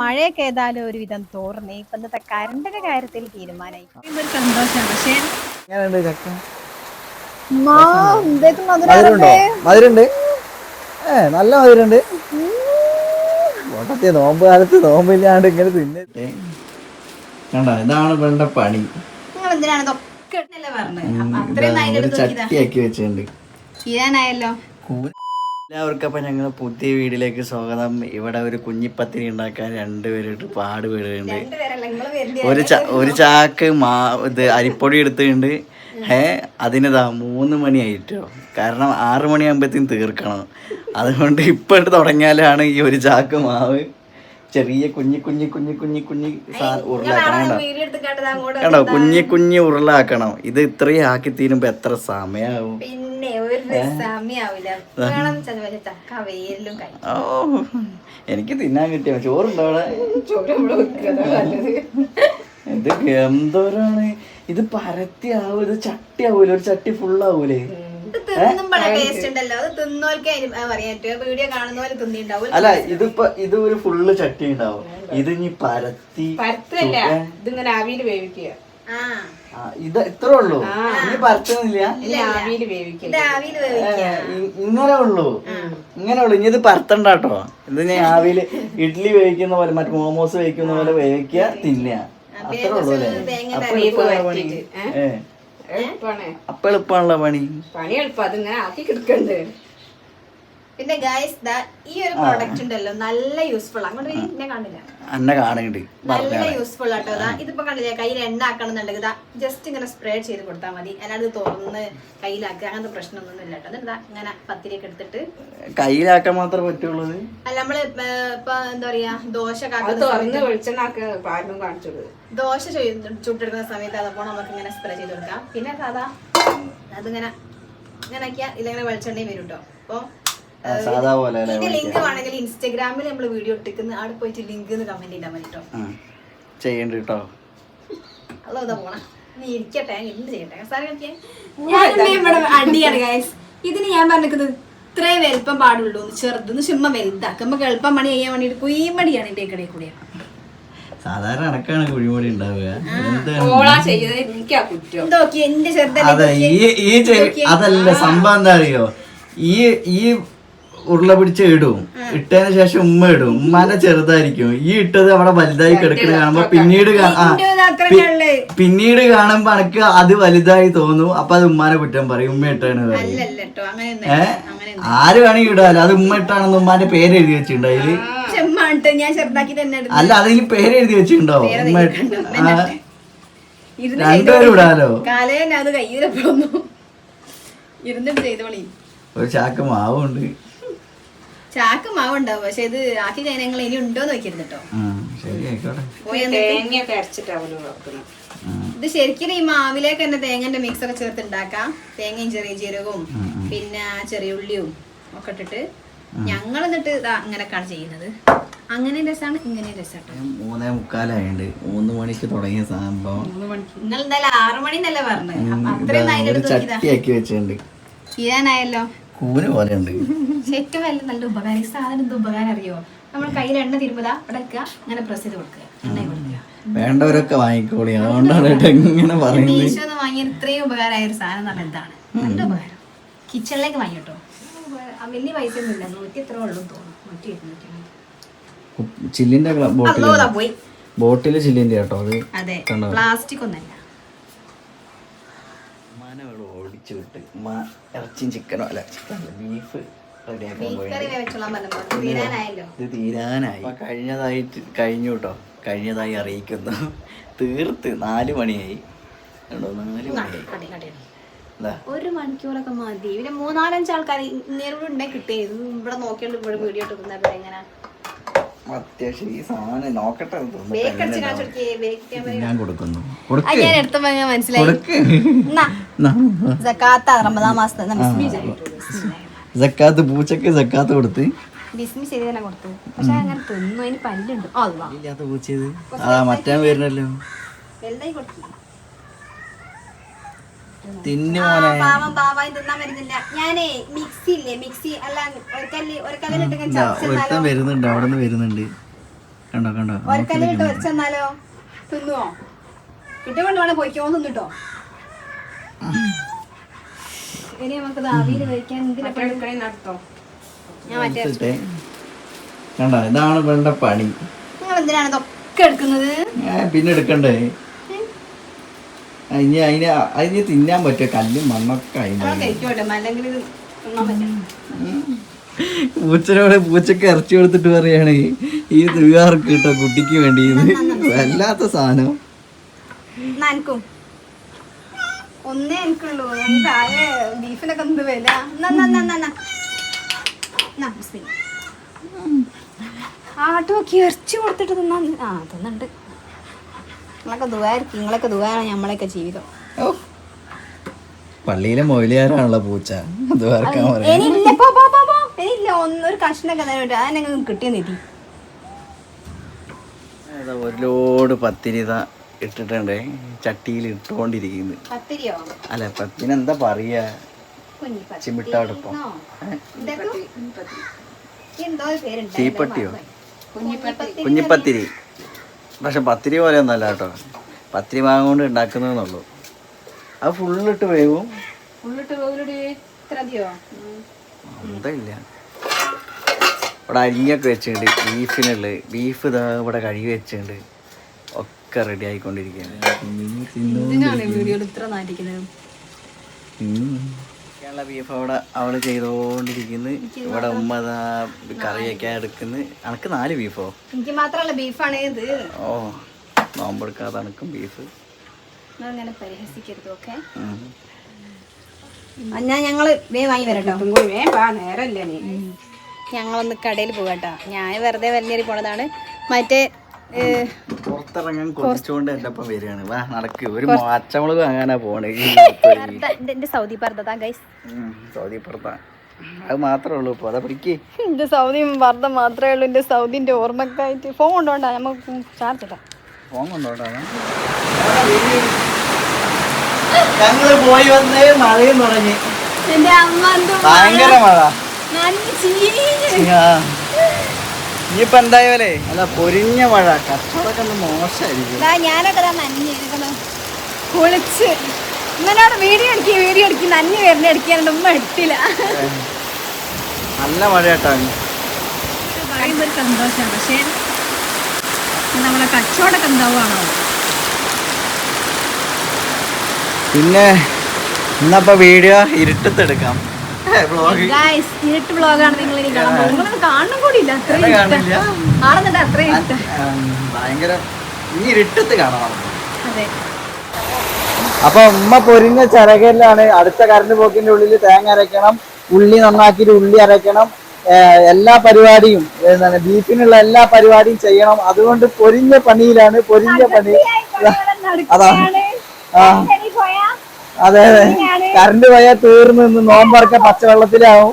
മഴയൊക്കെ ഏതായാലും ഒരുവിധം തോർന്നേ. ഇപ്പൊ ഇന്നത്തെ കരണ്ടിന്റെ കാര്യത്തിൽ തീരുമാനമായി ഒരു സന്തോഷമാണ് പക്ഷേ ഏ നല്ല മധുരമുണ്ട്. ഓട്ടത്തെ നോമ്പ് കാലത്ത് നോമ്പില്ലാണ്ട് ഇങ്ങനെ തിന്നെ. കണ്ട? ഇതാണ് വേണ്ട പണി. ഒരു ചട്ടിയാക്കി വെച്ചിട്ടുണ്ട്. തീരാനായല്ലോ. എല്ലാവർക്കും അപ്പം ഞങ്ങൾ പുതിയ വീടിലേക്ക് സ്വാഗതം. ഇവിടെ ഒരു കുഞ്ഞിപ്പത്തിരി ഉണ്ടാക്കാൻ രണ്ടുപേരിട്ട് പാട് വീടുണ്ട് വരുന്ന. ഒരു ഒരു ചാക്ക് മാ ഇത് അരിപ്പൊടി എടുത്തിട്ടുണ്ട്. ഏ അതിനിതാ മൂന്ന് മണിയായിട്ടോ. കാരണം ആറ് മണിയാകുമ്പോഴത്തേക്കും തീർക്കണം. അതുകൊണ്ട് ഇപ്പോഴത്തെ തുടങ്ങിയാലാണ് ഈ ഒരു ചാക്ക് മാവ്. ചെറിയ കുഞ്ഞി കുഞ്ഞി കുഞ്ഞി കുഞ്ഞി കുഞ്ഞി ഉരുളാക്കണം കേട്ടോ കുഞ്ഞി കുഞ്ഞി ഉരുളാക്കണം. ഇത് ഇത്രയും ആക്കി തീരുമ്പോ എത്ര സമയാവും? ഓ എനിക്ക് തിന്നാൻ കിട്ടിയ? ചോറുണ്ടോ ഇത് എന്തോരാണ് ഇത് പരത്തി ആവും ഇത് ചട്ടി ആവൂലേ? ഒരു ചട്ടി ഫുൾ അല്ല? ഇതിപ്പോ ഇത് ഒരു ഫുള്ള് ചട്ടി ഉണ്ടാവും. ഇത് ഇനി പരത്തി പരത്തല്ല. ചുടാൻ. ഇതിങ്ങനെ ആവിയിൽ വേവിക്കുക. ആ. ആ, ഇത് ഇത്രേ ഉള്ളൂ? ഇനി പരത്തുന്നില്ല? ആവിയിൽ വേവിക്കുക ആവിയിൽ വേവിക്കുക. ഇ- ഇങ്ങനെ ഉള്ളൂ? ഇങ്ങനെ ഉള്ളൂ. ഇനി ഇത് പരത്തണ്ട കേട്ടോ. ഇത് ഞാൻ ആവിയിൽ ഇഡ്ഡലി വേവിക്കുന്ന പോലെ മറ്റേ മോമോസ് വേവിക്കുന്ന പോലെ വേവിക്കുക തിന്നുക. അത്രേ ഉള്ളൂ അല്ലേ? അപ്പൊ എളുപ്പമുള്ള പണി ഏ എളുപ്പമാണ് അപ്പൊ എളുപ്പമാണല്ലോ പണി പണി എളുപ്പം അതിങ്ങനെ ആക്കി കിടക്കണ്ട് പിന്നെ ഗൈസ് ഈ ഒരു പ്രോഡക്റ്റ് ഉണ്ടല്ലോ നല്ല യൂസ്ഫുൾ അങ്ങോട്ട് എന്നെ കാണില്ല. അന്നെ കാണുന്നുണ്ട്. നല്ല യൂസ്ഫുൾ ആട്ടോ ഇതാ ഇതിപ്പോ കണ്ടില്ലേ കയ്യിൽ എണ്ണ ആക്കണമെന്നുണ്ടെങ്കിൽ ഇതാ ജസ്റ്റ് ഇങ്ങനെ സ്പ്രേ ചെയ്ത് കൊടുത്താൽ മതി. അല്ലാതെ ഇത് തുറന്ന് കയ്യിലാക്കുക അങ്ങനത്തെ പ്രശ്നമൊന്നും ഇല്ല കേട്ടോ എന്നിട്ട് ഇങ്ങനെ പത്തിരിയൊക്കെ എടുത്തിട്ട് കയ്യിലാക്കാൻ മാത്രമേ പറ്റുള്ളൂ ഇത്. അല്ല നമ്മൾ ഇപ്പൊ എന്താ പറയാ ദോശ തുറന്ന് വെളിച്ചെണ്ണാക്ക് പാലും കാണിച്ചത്. ദോശ ചുട്ടെടുക്കുന്ന സമയത്ത് അതപ്പോൾ നമുക്ക് ഇങ്ങനെ സ്പ്രേ ചെയ്ത് കൊടുക്കാം. പിന്നെ സാധാ അതിങ്ങനെ ഇങ്ങനെ ആക്കിയാൽ ഇതിങ്ങനെ വെളിച്ചെണ്ണയും വരും കേട്ടോ അപ്പൊ ആ, സാധാ പോലെ അല്ലേ ഇതിന്റെ ലിങ്ക് വേണമെങ്കിൽ ഇൻസ്റ്റാഗ്രാമിൽ നമ്മൾ വീഡിയോ ഇട്ടിക്കുന്ന അവിടെ പോയിട്ട് ലിങ്ക് എന്ന് കമന്റ് ചെയ്താൽ മതി കേട്ടോ ചെയ്യണ്ട് കേട്ടോ. അല്ലോ ഇതാ പോണ. നീ ഇരിക്കട്ടെ എന്ത് ചെയ്യട്ടെ? സാറേ അടിയാണ് ഗൈസ് ഇതിന് ഞാൻ പറഞ്ഞിരിക്കുന്നത് ഇത്രേ വലുപ്പം പാടുള്ളൂ ചെറുതെന്ന് ചുമ്മാ വലുതാക്കുമ്പോ എളുപ്പം പണി ചെയ്യാൻ വേണ്ടിട്ട് കുയ്മടിയാണ് എന്റെ കടയിൽ കൂടെ. സാധാരണ അടക്കാണ് കുഴിമൊഴി ഉണ്ടാവുക. അതല്ല സംഭവം എന്താ അറിയോ? ഈ ഈ ഉരുള പിടിച്ച് ഇടും. ഇട്ടതിന് ശേഷം ഉമ്മ ഇടും. ഉമ്മാന്റെ ചെറുതായിരിക്കും. ഈ ഇട്ടത് അവിടെ വലുതായി കിടക്കുന്നത് കാണുമ്പോ പിന്നീട് പിന്നീട് കാണുമ്പോ എനിക്ക് അത് വലുതായി തോന്നും. അപ്പൊ അത് ഉമ്മാനെ കുറ്റം പറയും. ഉമ്മ ഇട്ടാണ് ഏ? ആര് വേണമെങ്കിൽ ഇടാലോ. അത് ഉമ്മ ഇട്ടാണെന്ന് ഉമ്മാന്റെ പേര് എഴുതി വെച്ചിട്ടുണ്ട് അതിൽ? അല്ല അതിൽ പേര് എഴുതി വെച്ചിട്ടുണ്ടോ? ഉമ്മ രണ്ടുപേരും ഇടാലോ? കാലേ അത് ഇരുന്നിട്ട് ചെയ്തോളി. ഒരു ചാക്ക് മാവുണ്ട്. ചാക്ക് മാവുണ്ടാവും. പക്ഷെ ഇത് ആക്കി കഴിഞ്ഞാൽ ഞങ്ങൾ ഇനി ഉണ്ടോന്ന് നോക്കിയിരുന്നു കേട്ടോ തേങ്ങയൊക്കെ അരച്ചിട്ടാവല്ലോ വെക്കണം ഇത് ശരിക്കും ഈ മാവിലേക്ക് തന്നെ തേങ്ങന്റെ മിക്സ് ഒക്കെ ചേർത്ത് ഉണ്ടാക്കാം. തേങ്ങയും ചെറിയ ജീരകവും പിന്നെ ചെറിയ ഉള്ളിയും ഒക്കെ ഇട്ടിട്ട് ഞങ്ങൾ എന്നിട്ട് ഇതാ അങ്ങനെയൊക്കെയാണ് ചെയ്യുന്നത്. അങ്ങനെ രസമാണ് ഇങ്ങനെ രസമാണ് മൂന്നേ മുക്കാലായുണ്ട് മൂന്ന് മണിക്ക് തുടങ്ങിയ സംഭവം. നിങ്ങൾ എന്തായാലും ആറു മണി എന്നല്ലേ പറഞ്ഞത് അത്രയും ചട്ടിയാക്കി വെച്ചിട്ടുണ്ട്. തീരാനായല്ലോ. കൂന് പോലെ ഉണ്ട്. ഏറ്റവും വലിയ നല്ല ഉപകാരം ഈ സാധനം എന്ത് ഉപകാരം അറിയോ? നമ്മൾ കയ്യിൽ എണ്ണ തിരുമ്പതാ അടക്കുക അങ്ങനെ പ്രസ് ചെയ്ത് കൊടുക്കുക. എണ്ണ കൊടുക്കുക. വേണ്ടവരൊക്കെ വാങ്ങിക്കോളി. അതുകൊണ്ടാണ് ഇങ്ങനെ പറയുന്നത്. ഈശോ വാങ്ങിയ ഇത്രയും ഉപകാരമായ ഒരു സാധനം പറഞ്ഞാൽ എന്താണ് നല്ല ഉപകാരം. കിച്ചണിലേക്ക് വാങ്ങി കേട്ടോ ആ വലിയ പൈസ ഒന്നും ഇല്ല. നൂറ്റി എത്ര ഉള്ളൂ തോന്നുന്നു. നൂറ്റി ഇരുന്നൂറ്റി ചില്ലിന്റെ ബോട്ടിൽ പോയി. ബോട്ടിൽ ചില്ലിന്റെ കേട്ടോ. അത് അതെ. പ്ലാസ്റ്റിക് ഒന്നല്ല. ഓടിച്ചു വിട്ട്. ഇറച്ചിയും ചിക്കനോ അല്ല ചിക്കൻ ബീഫ് ഇത് തീരാനായി. കഴിഞ്ഞതായി കഴിഞ്ഞു കേട്ടോ കഴിഞ്ഞതായി അറിയിക്കുന്നു. തീർത്ത് നാല് മണിയായി. കണ്ടോ? നാല് മണിയായി. ഒരു മണിക്കൂറൊക്കെ മതി. പിന്നെ മൂന്നാലഞ്ച് ആൾക്കാർ ഇങ്ങനെ ഉണ്ടേ കിട്ടിയത് ഇവിടെ നോക്കിയോണ്ട് ഇവിടെ വീഡിയോ എടുക്കുന്ന എങ്ങനെ? അത്യാവശ്യം ഈ സാധനം നോക്കട്ടെ ഞാൻ കൊടുക്കുന്നു. ഞാൻ എടുത്തപ്പോ ഞാൻ മനസ്സിലായി. മാസത്തെ സക്കാത്ത് പൂച്ചക്ക് സക്കാത്ത് കൊടുത്ത്. ബിസ്മി ചെയ്ത് തന്നെ കൊടുത്തു. പക്ഷെ അങ്ങനെ തിന്നു അതിന് പല്ലുണ്ട്. ഇല്ലാത്ത പൂച്ചത്. ആ മറ്റാൻ വരുന്നല്ലോ. വലുതായി കൊടുത്തു തിന്നു ആ, മോനെ. പാവം പാവായി തിന്നാൻ വരുന്നില്ല. ഞാനേ മിക്സി ഇല്ലേ? മിക്സി അല്ല ഒരു കല്ല് ഒരു ഒരുത്തൻ വരുന്നുണ്ട്. അവിടെ നിന്ന് വരുന്നുണ്ട്. കണ്ടോ കണ്ടോ? ഒരക്കല്ലിട്ട് വെച്ചെന്നാലോ തിന്നുവോ? കിട്ടിയ കൊണ്ട് വേണേ പൊയ്ക്കോ തിന്നിട്ടോ. ഇനി നമുക്ക് ആവിയിൽ കഴിക്കാൻ എന്തിനാ നടത്തോ ഞാൻ മറ്റേ ഇട്ടിട്ട് കണ്ടോ ഇതാണ് വേണ്ട പണി. നിങ്ങൾ എന്തിനാണ് ഇതൊക്കെ എടുക്കുന്നത്? പിന്നെ എടുക്കണ്ടേ? ഇനി അതിന് അതിന് തിന്നാൻ പറ്റുമോ? കല്ലും മണ്ണൊക്കെ പൂച്ചനോട് പൂച്ചക്ക് ഇറച്ചി കൊടുത്തിട്ട് പറയാണ് ഈ തുകാർക്ക് കിട്ടോ കുട്ടിക്ക് വേണ്ടി ഇത് വല്ലാത്ത സാധനം. നനക്കും ഒന്നേ എനിക്കുള്ളൂ. താഴെ ബീഫിനൊക്കെ എന്ത് വില? ആട്ടുമൊക്കെ ഇറച്ചി കൊടുത്തിട്ട് തിന്നാ ആ തിന്നുണ്ട്. നിങ്ങളൊക്കെ ദുവായിരിക്കും. നിങ്ങളൊക്കെ ദുവാണ് നമ്മളെയൊക്കെ ജീവിതം. ഓ പള്ളിയിലെ മൊയിലിയാരാണല്ലോ പൂച്ച? ഒന്നൊരു കഷ്ണൊക്കെ തന്നെ അതിനെ കിട്ടിയ നിധി ഒരു ലോഡ് പത്തിരി ഇതാ ഇട്ടിട്ടുണ്ട്. ചട്ടിയിൽ ഇട്ടുകൊണ്ടിരിക്കുന്നു. പത്തിരിയോ? അല്ല പത്തിന് എന്താ പറയാ? ചിമിട്ടോടൊപ്പം. തീപ്പട്ടിയോ കുഞ്ഞിപ്പത്തി കുഞ്ഞിപ്പത്തിരി. പക്ഷെ പത്തിരി പോലെ ഒന്നല്ല കേട്ടോ. പത്തിരി വാങ്ങുകൊണ്ട് ഉണ്ടാക്കുന്നതെന്നുള്ളൂ. അത് ഫുള്ളിട്ട് വേവും. എന്തല്ല ഇവിടെ അരിഞ്ഞൊക്കെ വെച്ചിട്ടുണ്ട്. ബീഫിനുള്ളത് ബീഫ് ഇതാ ഇവിടെ കഴുകി വെച്ചിട്ടുണ്ട്. ഒക്കെ റെഡി ആയിക്കൊണ്ടിരിക്കുകയാണ്. ബീഫ് അവിടെ അവൾ ചെയ്തോണ്ടിരിക്കുന്നു. ഇവിടെ ഉമ്മ കറിയൊക്കെ എടുക്കുന്നു. അനക്ക് നാല് ബീഫോ എനിക്ക് മാത്രമല്ല ബീഫാണ് ഇത്. ഓ നോമ്പെടുക്കാതെ അനക്കും ബീഫ് അങ്ങനെ പരിഹസിക്കരുത് ഓക്കെ. എന്നാ ഞങ്ങൾ വേ വാങ്ങി വരട്ടോ. നേരല്ലേ നീ. ഞങ്ങളൊന്ന് കടയിൽ പോകട്ടോ ഞാൻ വെറുതെ വലിയ പോണതാണ്. മറ്റേ പുറത്തിറങ്ങാൻ കൊതിച്ചുകൊണ്ട് എന്റെ ഒപ്പം വരികയാണ്. വാ നടക്ക്. ഒരു മാച്ചമുളക് വാങ്ങാനാ പോണേ. പർദ്ദ, സൗദി പർദ്ദ ഗൈസ് സൗദി പുറത്താ അത് മാത്രമേ ഉള്ളൂ ഇപ്പോൾ അതാ പിടിക്കേ. എന്റെ സൗദി പർദ്ദ മാത്രമേ ഉള്ളൂ. എന്റെ സൗദിന്റെ ഓർമ്മക്കായിട്ട് ഫോൺ കൊണ്ടോണ്ടാ നമുക്ക് ചാർജ് ഇടാം. ഫോൺ കൊണ്ടോണ്ടാ? ഞങ്ങൾ പോയി വന്നേ മഴയും തുടങ്ങി. എന്റെ അമ്മ ഭയങ്കര മഴ. ഇനിയിപ്പോ എന്തായാലേ? അല്ല പൊരിഞ്ഞ മഴ കച്ചവടമൊക്കെ ഒന്ന് മോശമായിരിക്കും. ഞാനൊക്കെ ദാ കുളിച്ച്. ഇന്നോട് വീഡിയോ എടുക്കി വീഡിയോ എടുക്കി നന്ദി വരുന്ന എടുക്കാനുണ്ട് ഉമ്മ എടുത്തില്ല നല്ല മഴ കേട്ടോ പറയുമ്പോ ഒരു സന്തോഷമാണ് പക്ഷേ നമ്മളെ കച്ചവടമൊക്കെ എന്താവുകയാണോ പിന്നെ ഇന്നപ്പോ വീഡിയോ ഇരുട്ടത്തെടുക്കാം. ഇരുട്ട് വ്ളോഗാണ് നിങ്ങൾ ഇനി കാണാൻ പോകുന്നത്. നിങ്ങളൊന്നും കാണണം കൂടി ഇല്ല അത്രയും എന്നെ ഇരുട്ടാ. കാണില്ല. ആണെന്നുണ്ട് അത്രയും ഇഷ്ടം ഭയങ്കര ഇനി ഇരുട്ടത്ത് കാണാം അതെ. അപ്പൊ ഉമ്മ പൊരിഞ്ഞ ചിറകല്ലാണ് അടുത്ത കറണ്ട് പോക്കിന്റെ ഉള്ളിൽ തേങ്ങ അരയ്ക്കണം ഉള്ളി നന്നാക്കിയിട്ട് ഉള്ളി അരയ്ക്കണം എല്ലാ പരിപാടിയും എന്താണ് ബീഫിനുള്ള എല്ലാ പരിപാടിയും ചെയ്യണം. അതുകൊണ്ട് പൊരിഞ്ഞ പണിയിലാണ് പൊരിഞ്ഞ പണി. അതാണ് ആ. അതെ അതെ. കറണ്ട് പോയാൽ തീർന്നു നിന്ന് നോമ്പറക്ക പച്ചവെള്ളത്തിലാവും.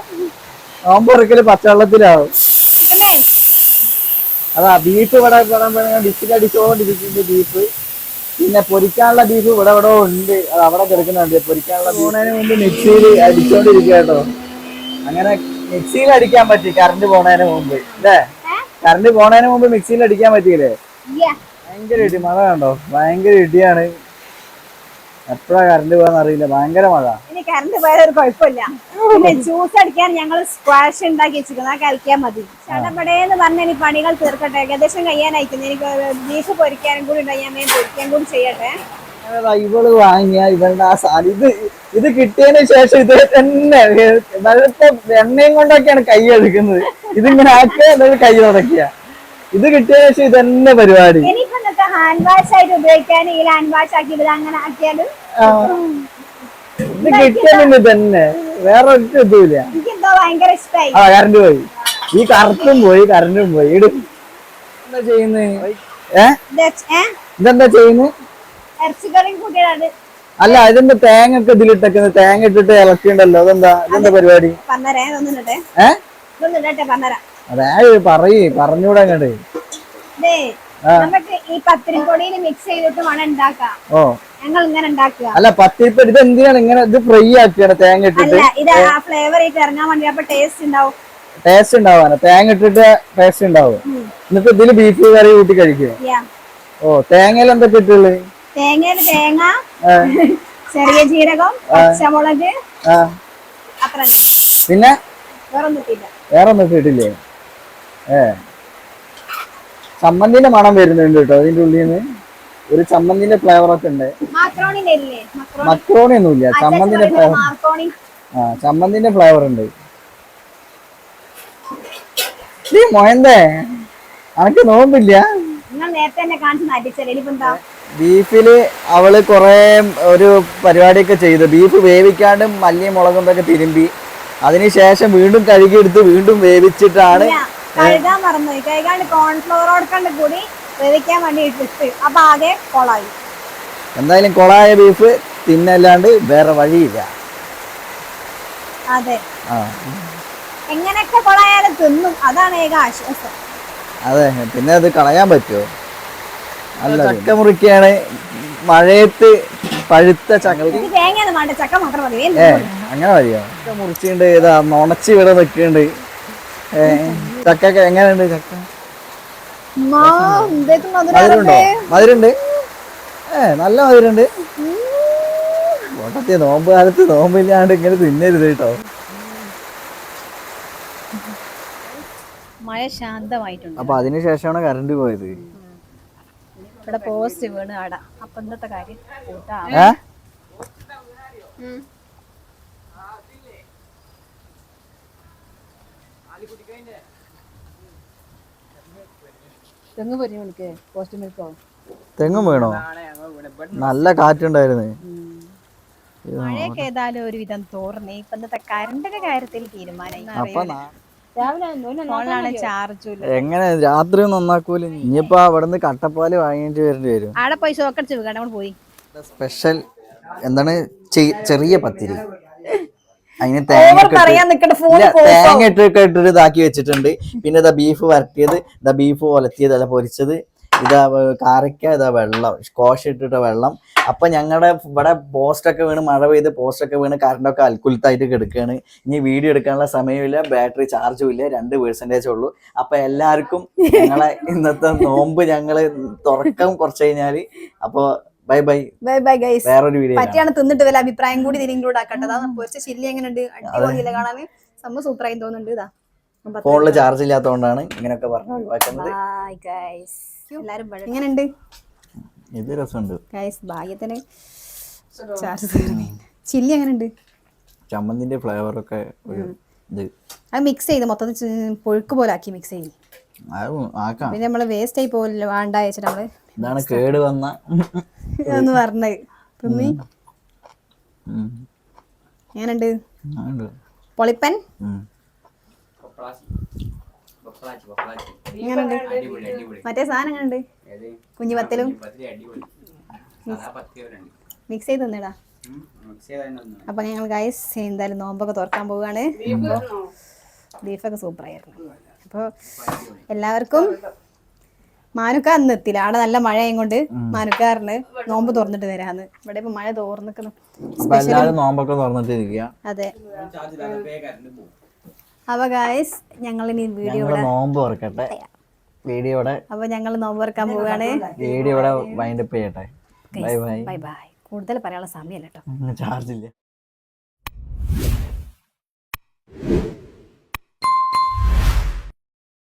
നോമ്പറക്കൽ പച്ചവെള്ളത്തിലാവും. അതാ ബീഫ് ഇവിടെ ഡിച്ചിലടിച്ചോണ്ടിരിക്കുന്നുണ്ട് ബീഫ്. പിന്നെ പൊരിക്കാനുള്ള ബീഫ് ഇവിടെ ഇവിടെ ഉണ്ട്. അത് അവിടെ കിടക്കുന്നുണ്ട്. പൊരിക്കാനുള്ള പോണതിന് മുമ്പ് മിക്സിയിൽ അടിച്ചോണ്ടിരിക്കുക കേട്ടോ. അങ്ങനെ മിക്സിയിൽ അടിക്കാൻ പറ്റി കറണ്ട് പോണതിന് മുമ്പ്. അല്ലേ കറണ്ട് പോണതിന് മുമ്പ് മിക്സിയിൽ അടിക്കാൻ പറ്റിയില്ലേ? ഭയങ്കര ഇടി മഴ കണ്ടോ? ഭയങ്കര ഇടിയാണ്. എപ്പോഴാ കറണ്ട് പോകാന്ന് അറിയില്ല. ഭയങ്കര മഴ. ഇനി കറണ്ട് പോയാൽ ഒരു കുഴപ്പമില്ല. പിന്നെ ജ്യൂസ് അടിക്കാൻ ഞങ്ങൾ സ്ക്വാഷ് ഉണ്ടാക്കി വെച്ചിരിക്കുന്നു. ആ കളിക്കാൻ മതി. ചടപടേന്ന് പറഞ്ഞ ഇനി പണികൾ തീർക്കട്ടെ. ഏകദേശം കഴിയാനായിരിക്കുന്നു എനിക്ക് ബീഫ് പൊരിക്കാനും കൂടി ഉണ്ടായി ഞാൻ പൊരിക്കാൻ കൂടി ചെയ്യട്ടെ. ഇവൾ വാങ്ങിയ ഇവളുടെ ആ സാധനം ഇത് ഇത് കിട്ടിയതിന് ശേഷം ഇത് തന്നെ വെളുത്ത എണ്ണയും കൊണ്ടൊക്കെയാണ് കൈ എടുക്കുന്നത് ഇതിങ്ങനെ ആക്കിയ കൈ തുടക്കിയ ഇത് കിട്ടിയതിന് ശേഷം ഇത് തന്നെ പരിപാടി ഹാൻഡ് വാഷ് ആയിട്ട് ഉപയോഗിക്കാൻ ഈ ഹാൻഡ് വാഷ് ആക്കി ഇവിടെ അങ്ങനെ ആക്കിയാലും തന്നെ വേറെ ഇതുമില്ല ഭയങ്കര ഇഷ്ടമായി ആ കറണ്ട് പോയി. ഈ കറുത്തും പോയി കറണ്ടും പോയി. ഇടും. എന്താ ചെയ്യുന്നത് ഇതെന്താ ചെയ്യുന്നത് ഇറച്ചിക്കറിയും കൂട്ടിയാണ് അല്ല ഇതിന്റെ തേങ്ങ ഒക്കെ ഇതിലിട്ടേക്കുന്നത് തേങ്ങ ഇട്ടിട്ട് ഇളക്കിണ്ടല്ലോ അതെന്താ? ഇതെന്താ പരിപാടി? അതായത് പറയ് പറഞ്ഞൂടെ അങ്ങോട്ട് നമുക്ക് ഈ പത്തിരിപ്പൊടിയിൽ മിക്സ് ഉണ്ടാക്കാം ഓ. ഞങ്ങൾ ഇങ്ങനെ ഉണ്ടാക്കുക. അല്ല പത്തിരിപ്പ ഇത് എന്തിനാണ് ഇങ്ങനെ ഇത് ഫ്രൈ ആക്കിയാണ് തേങ്ങ ഇട്ടിട്ട്? അല്ല ഇത് ആ ഫ്ലേവർ ആയിട്ട് ഇറങ്ങാൻ വേണ്ടി അപ്പൊ ടേസ്റ്റ് ഉണ്ടാവും. ടേസ്റ്റ് ഉണ്ടാവാന. തേങ്ങ ഇട്ടിട്ട് ടേസ്റ്റ് ഉണ്ടാവും. എന്നിട്ട് ഇതിൽ ബീഫ് കറി കൂട്ടി കഴിക്കുക യാ. ഓ തേങ്ങയിൽ എന്തൊക്കെ ഇട്ടുള്ളു തേങ്ങയിൽ തേങ്ങ ചെറിയ ജീരകം പച്ചമുളക് അത്ര പിന്നെ? വേറൊന്നും ഇട്ടിട്ടില്ലേ? ഏ. ചമ്മന്തിന്റെ മണം വരുന്നുണ്ട് കേട്ടോ അതിന്റെ ഉള്ളിൽ നിന്ന് ഒരു ചമ്മന്തിന്റെ ഫ്ലേവർ ഒക്കെ ഉണ്ട്. മക്രോണി ഒന്നുമില്ല ചമ്മന്തിന്റെ ഫ്ലേവർ ആ ചമ്മന്തിന്റെ ഫ്ലേവർ ഉണ്ട്. നീ മൊയന്തേ അനക്ക് നോമ്പില്ല? ബീഫിൽ അവൾ കൊറേ ഒരു പരിപാടിയൊക്കെ ചെയ്തു. ബീഫ് വേവിക്കാണ്ട് മല്ലിയും മുളകും ഒക്കെ തിരുമ്പി. അതിനുശേഷം വീണ്ടും കഴുകിയെടുത്ത് വീണ്ടും വേവിച്ചിട്ടാണ് കഴുകാൻ മറന്നുപോയി കഴുകാണ്ട് കോൺഫ്ലോർ കൊടുക്കണ്ട് കൂടി വേവിക്കാൻ വേണ്ടി ഇട്ടിട്ട് അപ്പൊ ആകെ കൊളായി. എന്തായാലും കൊളായ ബീഫ് തിന്നല്ലാണ്ട് വേറെ വഴിയില്ല. അതെ. ആ. എങ്ങനെയൊക്കെ കൊളായാലും തിന്നും. അതാണ് ഏക ആശ്വാസം. അതെ. പിന്നെ അത് കളയാൻ പറ്റുമോ? അല്ല ചക്ക മുറിക്കാണ്. മഴയത്ത് പഴുത്ത ചക്ക. അങ്ങനെ മതിയോ? ചക്ക മുറിച്ചിണ്ട് ഇതാ നുണച്ച് ഇവിടെ നിൽക്കുന്നുണ്ട്. ചക്ക എങ്ങനെയുണ്ട് ചക്ക? മധുരമുണ്ടോ. മധുരണ്ട് ഏ നല്ല മധുരണ്ട് ഓട്ടത്തി നോമ്പ് കാലത്ത് നോമ്പില്ലാണ്ട് ഇങ്ങനെ തിന്നരുത് കേട്ടോ. മഴ ശാന്തമായിട്ടുണ്ട്. അപ്പൊ അതിനുശേഷമാണ് കറണ്ട് പോയത്. ഇവിടെ പോസ്റ്റ് വീണ് ആട. അപ്പൊ ഇന്നത്തെ കാര്യം കൂട്ടാ. തെങ്ങ് പൊരിഞ്ഞു വിളിക്ക് പോസ്റ്റ് മിൽക്കോ തെങ്ങും വീണോ? നല്ല കാറ്റുണ്ടായിരുന്നു. മഴയൊക്കെ ഏതായാലും ഒരുവിധം തോർന്നേ. ഇപ്പൊ കരണ്ടിന്റെ കാര്യത്തിൽ തീരുമാനം അപ്പൊ നാ- ഫോണിലാണ് ചാർജും ഇല്ല എങ്ങനെ? രാത്രി നന്നാക്കൂല? ഇനിയിപ്പോ അവിടുന്ന് കട്ടപ്പാൽ വാങ്ങിട്ട് വരേണ്ടി വരും. ആടെ പോയി സോക്കടിച്ച് നമ്മൾ പോയി. സ്പെഷ്യൽ എന്താണ്? ചെറിയ പത്തിരി. അതിന് തേങ്ങ ഇട്ടൊക്കെ ഇട്ടിട്ട് ഇതാക്കി വെച്ചിട്ടുണ്ട്. പിന്നെ ഇതാ ബീഫ് വരട്ടിയത് ഇതാ ബീഫ് ഒലത്തിയത് അല്ല പൊരിച്ചത്. ഇതാ കാറിക്ക കാരക്ക ഇതാ വെള്ളം സ്കോഷ് ഇട്ടിട്ട വെള്ളം. അപ്പൊ ഞങ്ങളുടെ ഇവിടെ പോസ്റ്റൊക്കെ വീണ് മഴ പെയ്ത് പോസ്റ്റൊക്കെ വീണ് കറണ്ടൊക്കെ അൽക്കുലത്തായിട്ട് കിടക്കുകയാണ് ഇനി വീഡിയോ എടുക്കാനുള്ള സമയമില്ല ബാറ്ററി ചാർജും ഇല്ല രണ്ട് പേഴ്സന്റേജ് ഉള്ളൂ. അപ്പൊ എല്ലാവർക്കും ഞങ്ങളെ ഇന്നത്തെ നോമ്പ് ഞങ്ങൾ തുറക്കം കുറച്ച് കഴിഞ്ഞാൽ അപ്പൊ bye bye bye bye guys വേറൊരു വീഡിയോ പറ്റിയാണ് തിന്നിട്ട് വല്ല അഭിപ്രായം കൂടി ഇൻക്ലൂഡ് കൂടെ ആക്കട്ടെ. അതാ പൊരിച്ച ചില്ലി എങ്ങനെയുണ്ട്? അടിപൊളിയില്ല കാണാൻ? സംഭവം സൂപ്പറായി തോന്നുന്നുണ്ട് ഇതാ. ഫോണിൽ ചാർജ് ഇല്ലാത്തതുകൊണ്ടാണ് ഇങ്ങനെയൊക്കെ പറഞ്ഞു ഒഴിവാക്കുന്നത്. ബൈ ഗൈസ് എല്ലാരും എങ്ങനെയുണ്ട്? ഇത് രസമുണ്ട്. ഗൈസ് ഭാഗ്യത്തിന് ചാർജ് ചില്ലി എങ്ങനെയുണ്ട്? ചമ്മന്തിന്റെ ഫ്ലേവർ ഒക്കെ ഒരു ഇത്. അത് മിക്സ് ചെയ്ത് മൊത്തത്തിൽ പൊഴുക്ക് പോലെ ആക്കി മിക്സ് ചെയ്ത് ആക്കാം. പിന്നെ നമ്മൾ വേസ്റ്റ് ആയി പോലെ വേണ്ട വെച്ചിട്ട് നമ്മൾ ഇതാണ് കേട് വന്ന പറഞ്ഞത് ഉണ്ട്. പൊളിപ്പൻ? മറ്റേ സാധനം എങ്ങനെയുണ്ട്? കുഞ്ഞു പത്തലും മിക്സ് ചെയ്ത് തന്നിടാ. അപ്പൊ ഞങ്ങൾ ഗൈസ് എന്തായാലും നോമ്പൊക്കെ തുറക്കാൻ പോവുകയാണ്. ബീഫൊക്കെ സൂപ്പർ ആയിരുന്നു. അപ്പോൾ എല്ലാവർക്കും മാനുക്ക അന്ന് എത്തില്ല അവിടെ നല്ല മഴയും കൊണ്ട് മാനുക്കാറിന് നോമ്പ് തുറന്നിട്ട് വരാന്ന്. ഇവിടെ ഇപ്പൊ മഴ തോർന്നിക്കണം നോമ്പൊക്കെ തുറന്നിട്ടിരിക്കുക അതെ. അപ്പൊ ഗായ്സ് ഞങ്ങൾ ഇനി വീഡിയോ നോമ്പ് തുറക്കട്ടെ. വീഡിയോ അപ്പൊ ഞങ്ങൾ നോമ്പ് തുറക്കാൻ പോവാണ് വീഡിയോ വൈൻഡ് അപ്പ് ചെയ്യട്ടെ. ബൈ ബൈ ബൈ ബൈ കൂടുതൽ പറയാനുള്ള സമയമല്ല കേട്ടോ. ചാർജ് ഇല്ല.